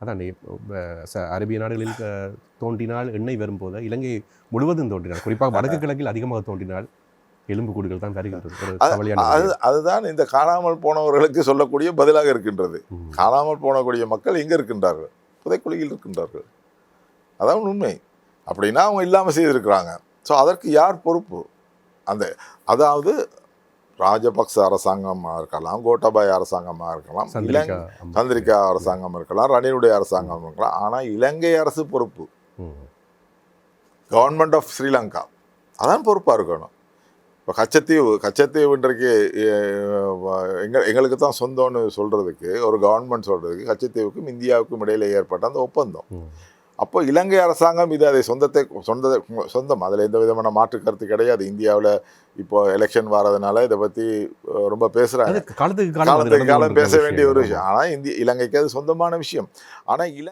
அதான் அரேபிய நாடுகளில் தோன்றினால் எண்ணெய் வரும்போது இலங்கை முழுவதும் தோன்றினால் குறிப்பாக வடக்கு கிழக்கில் அதிகமாக தோன்றினால் எலும்பு கூடுகள் தான் வருகின்றது. அது. அதுதான் இந்த காணாமல் போனவர்களுக்கு சொல்லக்கூடிய பதிலாக இருக்கின்றது. காணாமல் போனக்கூடிய மக்கள் எங்கே இருக்கின்றார்கள்? புதைக்குழியில் இருக்கின்றார்கள். அதான் உண்மை. அப்படின்னா அவங்க இல்லாமல் செய்திருக்கிறாங்க. ஸோ அதற்கு யார் பொறுப்பு? அந்த அதாவது ராஜபக்ச அரசாங்கமாக இருக்கலாம் கோட்டாபாய் அரசாங்கமாக இருக்கலாம் இலங்கை சந்திரிகா அரசாங்கம் இருக்கலாம் ரணிலுடைய அரசாங்கம் இருக்கலாம். ஆனால் இலங்கை அரசு பொறுப்பு. கவர்மெண்ட் ஆஃப் ஸ்ரீலங்கா அதான் பொறுப்பாக இருக்கணும். இப்போ கச்சத்தீவு கச்சத்தீவு இன்றைக்கு எங்கள் எங்களுக்கு தான் சொந்தம்னு சொல்கிறதுக்கு ஒரு கவர்மெண்ட் சொல்கிறதுக்கு கச்சத்தீவுக்கும் இந்தியாவுக்கும் இடையில ஏற்பட்ட அந்த ஒப்பந்தம். அப்போ இலங்கை அரசாங்கம் இது அதை சொந்தத்தை சொந்த சொந்தம். அதில் எந்த விதமான மாற்று கருத்து கிடையாது. இந்தியாவில் இப்போ எலெக்ஷன் வர்றதுனால இதை பற்றி ரொம்ப பேசுகிறாங்க காலத்துக்கு காலம் பேச வேண்டிய ஒரு விஷயம். விஷயம். ஆனால் இந்திய இலங்கைக்கு அது சொந்தமான விஷயம். ஆனால் இல